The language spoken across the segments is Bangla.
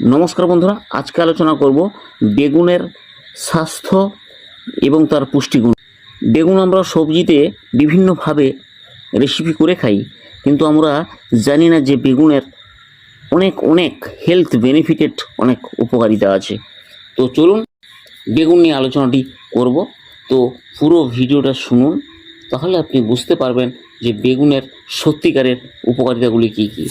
নমস্কার বন্ধুরা, আজকে আলোচনা করব বেগুনের স্বাস্থ্য এবং তার পুষ্টিগুণ। বেগুন আমরা সবজিতে বিভিন্নভাবে রেসিপি করে খাই, কিন্তু আমরা জানি না যে বেগুনের অনেক অনেক হেলথ বেনিফিটেড অনেক উপকারিতা আছে। তো চলুন বেগুন নিয়ে আলোচনাটি করব। তো পুরো ভিডিওটা শুনুন, তাহলে আপনি বুঝতে পারবেন যে বেগুনের সত্যিকারের উপকারিতাগুলি কী কী।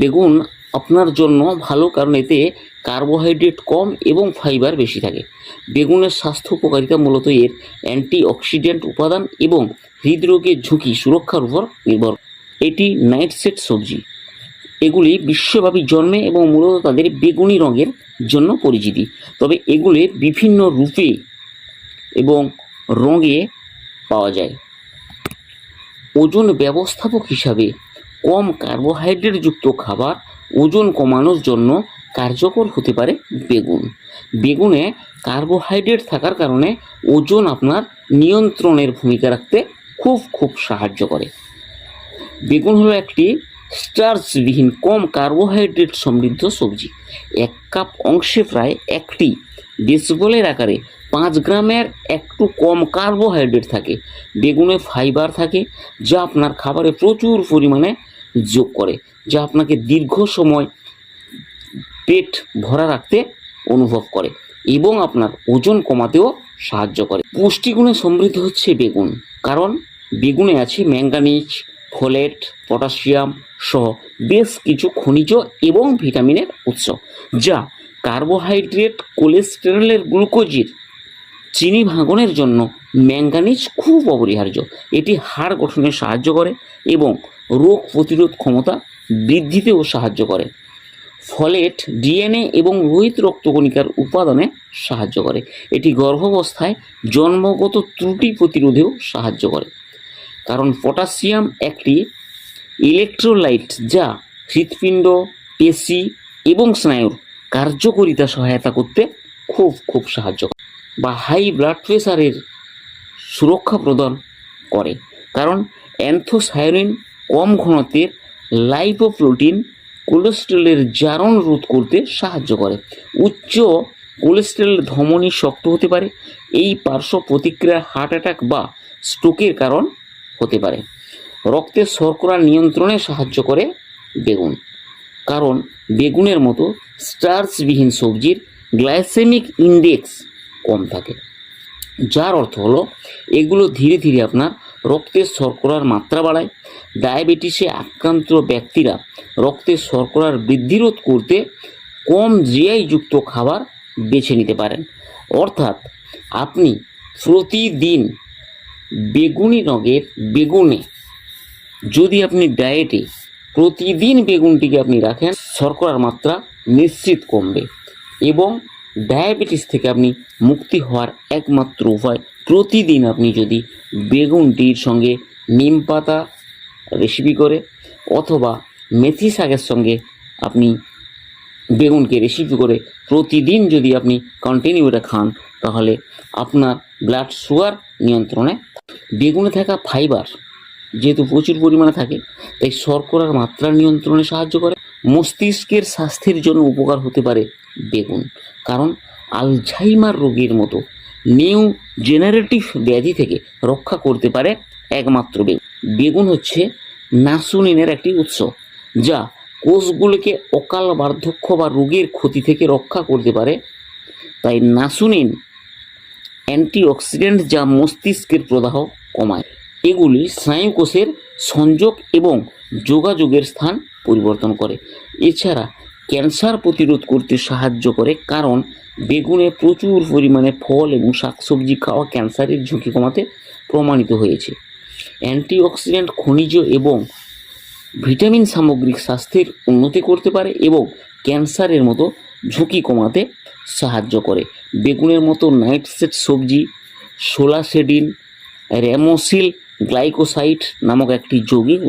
বেগুন আপনার জন্য ভালো কারণ এতে কার্বোহাইড্রেট কম এবং ফাইবার বেশি থাকে। বেগুনের স্বাস্থ্য উপকারিতা মূলত এর অ্যান্টিঅক্সিডেন্ট উপাদান এবং হৃদরোগের ঝুঁকি সুরক্ষার উপর নির্ভর। এটি নাইট সেট সবজি। এগুলি বিশ্বব্যাপী জন্মে এবং মূলত তাদের বেগুনি রঙের জন্য পরিচিতি। তবে এগুলি বিভিন্ন রূপে এবং রঙে পাওয়া যায়। ওজন ব্যবস্থাপক হিসাবে কম কার্বোহাইড্রেটযুক্ত খাবার ওজন কমানোর জন্য কার্যকর হতে পারে বেগুন। বেগুনে কার্বোহাইড্রেট থাকার কারণে ওজন আপনার নিয়ন্ত্রণের ভূমিকা রাখতে খুব খুব সাহায্য করে। বেগুন হলো একটি স্টার্চবিহীন কম কার্বোহাইড্রেট সমৃদ্ধ সবজি। এক কাপ অংশে প্রায় একটি বেসবলের আকারে পাঁচ গ্রামের একটু কম কার্বোহাইড্রেট থাকে। বেগুনে ফাইবার থাকে, যা আপনার খাবারে প্রচুর পরিমাণে যোগ করে, যা আপনাকে দীর্ঘ সময় পেট ভরা রাখতে অনুভব করে এবং আপনার ওজন কমাতেও সাহায্য করে। পুষ্টিগুণে সমৃদ্ধ হচ্ছে বেগুন, কারণ বেগুনে আছে ম্যাঙ্গানিজ, ফোলেট, পটাশিয়াম সহ বেশ কিছু খনিজ এবং ভিটামিনের উৎস, যা কার্বোহাইড্রেট, কোলেস্টেরলের গ্লুকোজের চিনি ভাঙনের জন্য ম্যাঙ্গানিজ খুব অপরিহার্য। এটি হাড় গঠনে সাহায্য করে এবং রোগ প্রতিরোধ ক্ষমতা বৃদ্ধিতেও সাহায্য করে। ফলেট, ডিএনএ এবং লোহিত রক্তকণিকার উপাদানে সাহায্য করে। এটি গর্ভাবস্থায় জন্মগত ত্রুটি প্রতিরোধেও সাহায্য করে। কারণ পটাশিয়াম একটি ইলেকট্রোলাইট যা হৃৎপিণ্ড, পেশি এবং স্নায়ুর কার্যকরিতা সহায়তা করতে খুব খুব সাহায্য করে। বা হাই ব্লাড প্রেশারের সুরক্ষা প্রদান করে। কারণ অ্যান্থোসায়ানিন কম ঘনত্বের লাইপোপ্রোটিন কোলেস্টেরলের জারণ রোধ করতে সাহায্য করে। উচ্চ কোলেস্টেরল ধমনী শক্ত হতে পারে, এই পার্শ্ব প্রতিক্রিয়া হার্ট অ্যাটাক বা স্ট্রোকের কারণ হতে পারে। রক্তের শর্করা নিয়ন্ত্রণে সাহায্য করে বেগুন। কারণ বেগুনের মতো স্টার্চবিহীন সবজির গ্লাইসেমিক ইন্ডেক্স কম থাকে। যার অর্থ হলো, এগুলো ধীরে ধীরে আপনার রক্তের শর্করার মাত্রা বাড়ায়। ডায়াবেটিসে আক্রান্ত ব্যক্তিরা রক্তের শর্করার বৃদ্ধি রোধ করতে কম জিআই যুক্ত খাবার বেছে নিতে পারেন। অর্থাৎ আপনি প্রতিদিন বেগুনি রঙের বেগুনে যদি আপনি ডায়েটে প্রতিদিন বেগুনটিকে আপনি রাখেন, শর্করার মাত্রা নিশ্চিত কমবে এবং ডায়াবেটিস থেকে আপনি মুক্তি হওয়ার একমাত্র উপায় প্রতিদিন আপনি যদি বেগুনটির সঙ্গে নিম পাতা রেসিপি করে অথবা মেথি শাকের সঙ্গে আপনি বেগুনকে রেসিপি করে প্রতিদিন যদি আপনি কন্টিনিউ এটা খান, তাহলে আপনার ব্লাড সুগার নিয়ন্ত্রণে বেগুনে থাকা ফাইবার যেহেতু প্রচুর পরিমাণে থাকে, তাই শর্করার মাত্রা নিয়ন্ত্রণে সাহায্য করে। মস্তিষ্কের স্বাস্থ্যের জন্য উপকার হতে পারে বেগুন। কারণ আলঝাইমার রোগের মতো নিউ জেনারেটিভ ব্যাধি থেকে রক্ষা করতে পারে একমাত্র বেগুন বেগুন হচ্ছে নাসুনিনের একটি উৎস, যা কোষগুলোকে অকাল বার্ধক্য বা রোগের ক্ষতি থেকে রক্ষা করতে পারে। তাই নাসুনিন অ্যান্টিঅক্সিডেন্ট যা মস্তিষ্কের প্রদাহ কমায়। এগুলি স্নায়ুকোষের সংযোগ এবং যোগাযোগের স্থান পরিবর্তন করে। এছাড়া ক্যান্সার প্রতিরোধ করতে সাহায্য করে, কারণ বেগুনে প্রচুর পরিমাণে ফল এবং শাকসবজি খাওয়া ক্যান্সারের ঝুঁকি কমাতে প্রমাণিত হয়েছে। অ্যান্টিঅক্সিডেন্ট খনিজ এবং ভিটামিন সামগ্রিক স্বাস্থ্যের উন্নতি করতে পারে এবং ক্যান্সারের মতো ঝুঁকি কমাতে সাহায্য করে। বেগুনের মতো নাইট্রেট সবজি, সোলাসেডিন র্যামোসিল গ্লাইকোসাইট নামক একটি যৌগিক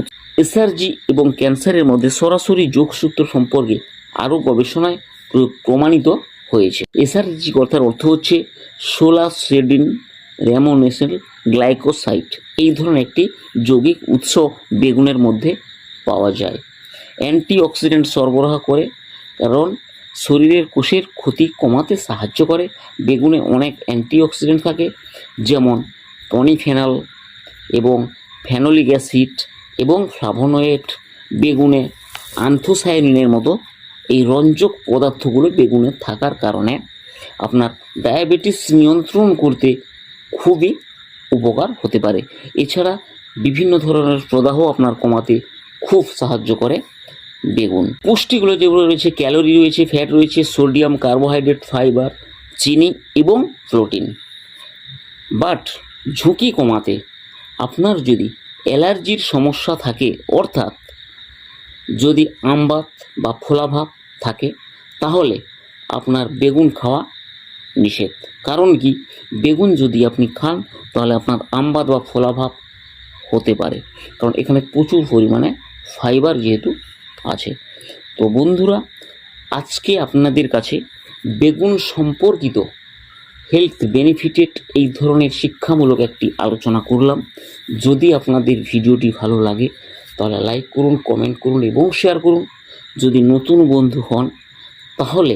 এসআরজি এবং ক্যান্সারের মধ্যে সরাসরি যোগসূত্র সম্পর্কে আরও গবেষণায় প্রমাণিত হয়েছে। এসআরজি কথার অর্থ হচ্ছে সোলাসেডিন র্যামোনেসেল গ্লাইকোসাইট। এই ধরনের একটি যৌগিক উৎস বেগুনের মধ্যে পাওয়া যায়। অ্যান্টিঅক্সিডেন্ট সরবরাহ করে, কারণ শরীরের কোষের ক্ষতি কমাতে সাহায্য করে। বেগুনে অনেক অ্যান্টিঅক্সিডেন্ট থাকে, যেমন পনিফেনল এবং ফেনোলিক অ্যাসিড। এবং ফ্লাভোনয়েড বেগুনে আন্থোসায়ানিনের মতো এই রঞ্জক পদার্থগুলো বেগুনে থাকার কারণে আপনার ডায়াবেটিস নিয়ন্ত্রণ করতে খুবই উপকার হতে পারে। এছাড়া বিভিন্ন ধরনের প্রদাহ আপনার কমাতে খুব সাহায্য করে বেগুন। পুষ্টিগুলো যেগুলো রয়েছে, ক্যালোরি রয়েছে, ফ্যাট রয়েছে, সোডিয়াম, কার্বোহাইড্রেট, ফাইবার, চিনি এবং প্রোটিন। বাট ঝুঁকি কমাতে আপনার যদি অ্যালার্জির সমস্যা থাকে, অর্থাৎ যদি আমবাত বা ফোলাভাব থাকে, তাহলে আপনার বেগুন খাওয়া নিষেধ। কারণ কি? বেগুন যদি আপনি খান, তাহলে আপনার আমবাত বা ফোলাভাব হতে পারে। কারণ এখানে প্রচুর পরিমাণে ফাইবার যেহেতু আছে। তো বন্ধুরা, আজকে আপনাদের কাছে বেগুন সম্পর্কিত হেলথ বেনিফিটেড এই ধরনের শিক্ষামূলক একটি আলোচনা করলাম। যদি আপনাদের ভিডিওটি ভালো লাগে, তাহলে লাইক করুন কমেন্ট করুন এবং শেয়ার করুন। যদি নতুন বন্ধু হন, তাহলে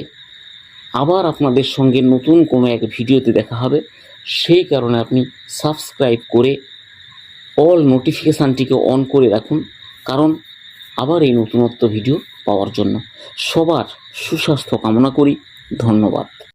আবার আপনাদের সঙ্গে নতুন কোনো এক ভিডিওতে দেখা হবে। সেই কারণে আপনি সাবস্ক্রাইব করে অল নোটিফিকেশানটিকে অন করে রাখুন, কারণ আবার এই নতুনত্ব ভিডিও পাওয়ার জন্য সবার সুস্বাস্থ্য কামনা করি। ধন্যবাদ।